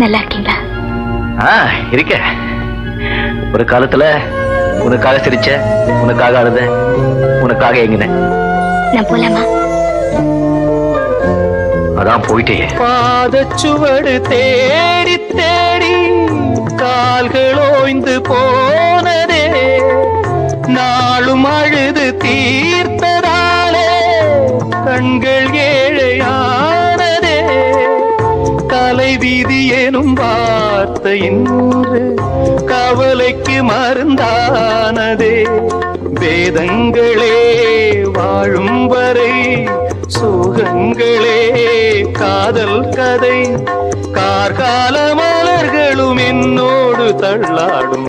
நல்லா இருக்கீங்களா ஆ இருக்க. ஒரு காலத்துல உனக்காக சிரிச்ச உனக்காக அழுத உனக்காக எங்கினேன் நான் போலாமா? அதான் போயிட்டே பாதச்சுவடு தேடி தேடி கால்கள் ஓய்ந்து போனதே. நாளும் அழுது தீர்த்ததாலே எனும் வார்த்தை இன்று கவலைக்கு மருந்தானதே. வேதங்களே வாழும் வரை சுகங்களே காதல் கதை. கார்கால மலர்களும் என்னோடு தள்ளாடும்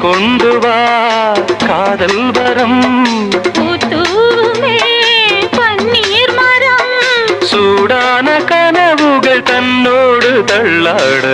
கொண்டு வா காதல் வரம். பன்னீர் மரம். சூடான கனவுகள் தன்னோடு தள்ளாட.